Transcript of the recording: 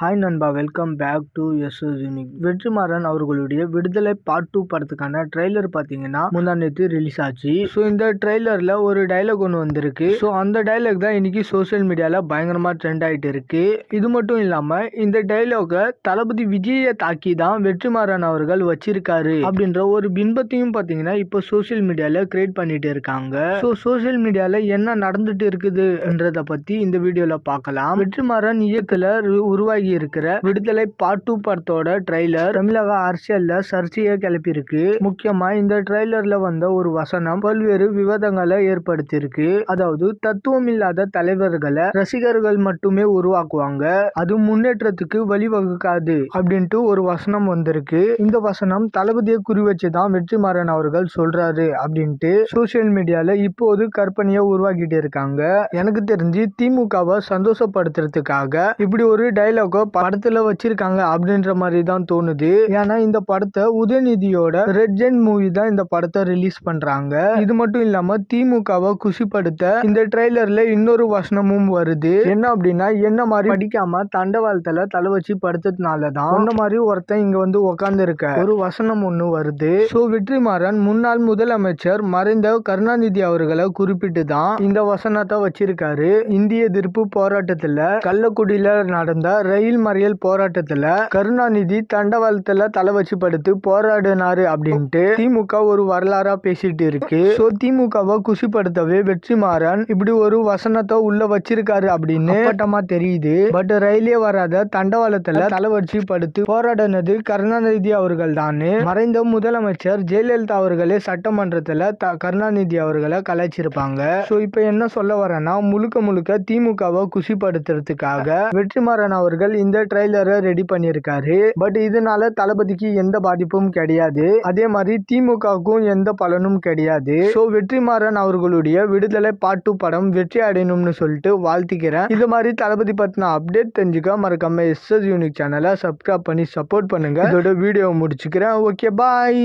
Hi நண்பா. Welcome back to S unique Vetrimaaran அவர்களுடைய Viduthalai part two படத்துக்கான ட்ரெய்லர் பார்த்தீங்கன்னா முந்தா நேற்று ரிலீஸ் ஆச்சு. ஸோ இந்த ட்ரெய்லரில் ஒரு டைலாக் ஒன்று வந்திருக்கு. ஸோ அந்த டைலாக் தான் இன்னைக்கு சோஷியல் மீடியாவில் பயங்கரமாக ட்ரெண்ட் ஆகிட்டு இருக்கு. இது மட்டும் இல்லாமல் இந்த டைலாகை தளபதி விஜயை தாக்கி தான் வெற்றிமாறன் அவர்கள் வச்சிருக்காரு அப்படின்ற ஒரு பின்பத்தையும் பார்த்தீங்கன்னா இப்போ சோஷியல் மீடியாவில் கிரியேட் பண்ணிட்டு இருக்காங்க. ஸோ சோஷியல் மீடியாவில் என்ன நடந்துட்டு இருக்குதுன்றத பற்றி இந்த வீடியோவில் பார்க்கலாம். வெற்றிமாறன் இயக்கத்தில் உருவாகி இருக்கிற விடுதலை பார்ட் டூ படத்தோட ட்ரெய்லர் தமிழக அரசியல்ல சர்ச்சையை கிளப்பியிருக்கு. முக்கியமா இந்த ட்ரெய்லர்ல வந்த ஒரு வசனம் பல்வேறு விவாதங்களை ஏற்படுத்தியிருக்கு. அதாவது தத்துவம் இல்லாத தலைவர்களை ரசிகர்கள் மட்டுமே உருவாக்குவாங்க. அது முன்னேற்றத்துக்கு வழிவகுக்காது அப்படின்ட்டு ஒரு வசனம் வந்திருக்கு. இந்த வசனம் தளபதியை குறி வச்சுதான் வெற்றிமாறன் அவர்கள் சொல்றாரு அப்படின்ட்டு சோசியல் மீடியால இப்போது கற்பனையை உருவாக்கிட்டு இருக்காங்க. எனக்கு தெரிஞ்சு திமுகவை சந்தோஷப்படுத்துறதுக்காக இப்படி ஒரு டைலாக படத்துல வச்சிருக்காங்க அப்படின்ற மாதிரி தான் தோணுது. ஏன்னா இந்த படத்தை உதயநிதியோட ரெட் ஜென் மூவி தான் இந்த படத்தை ரிலீஸ் பண்றாங்க. இது மட்டும் இல்லாம திமுகவை குஷிப்படுத்த இந்த ட்ரெய்லர்ல இன்னொரு வசனமும் வருது. என்ன அப்படின்னா என்ன மாதிரி படிக்காம தண்டவாளத்துல தலை வச்சு படுத்ததுனால தான் அந்த மாதிரி ஒருத்தன் இங்க வந்து உக்காந்து இருக்க ஒரு வசனம் ஒண்ணு வருது. சோ வெற்றிமாறன் முன்னாள் முதலமைச்சர் மறைந்த கருணாநிதி அவர்களை குறிப்பிட்டு தான் இந்த வசனத்தை வச்சிருக்காரு. இந்திய எதிர்ப்பு போராட்டத்துல கள்ளக்குடியில நடந்த ரயில் மறியல் போராட்டத்துல கருணாநிதி தண்டவாளத்துல தலை வச்சு படுத்து போராடினாரு அப்படின்ட்டு திமுக ஒரு வரலாறா பேசிட்டு இருக்கு. ஸோ திமுகவை குஷிப்படுத்தவே வெற்றிமாறன் இப்படி ஒரு வசனத்தை உள்ள வச்சிருக்காரு அப்படின்னு பட்டமா தெரியுது. பட் ரயிலே வராத தண்டவாளத்துல தலை வச்சு படுத்து போராடினது கருணாநிதி அவர்கள் தானே மறைந்த முதலமைச்சர் ஜெயலலிதா அவர்களே சட்டமன்றத்துல த- கருணாநிதி அவர்களை கலாய்ச்சிருப்பாங்க. சோ இப்ப என்ன சொல்ல வரேன்னா முழுக்க முழுக்க திமுகவை குஷிப்படுத்துறதுக்காக வெற்றிமாறன் அவர்கள் இந்த ட்ரெய்லரை ரெடி பண்ணியிருக்காரு. பட் இதனால தளபதிக்கு எந்த பாதிப்பும் கிடையாது. அதே மாதிரி திமுகவுக்கும் எந்த பலனும் கிடையாது. ஸோ வெற்றிமாறன் அவர்களுடைய விடுதலை பாட்டு படம் வெற்றி அடையணும்னு சொல்லிட்டு வாழ்த்துக்கிறேன். இது மாதிரி தளபதி பத்தின அப்டேட் தெரிஞ்சுக்க மறக்காம எஸ்எஸ் யூனிக் சேனலை சப்ஸ்கிரைப் பண்ணி சப்போர்ட் பண்ணுங்க. இதோட வீடியோ முடிச்சுக்கிறேன். Okay bye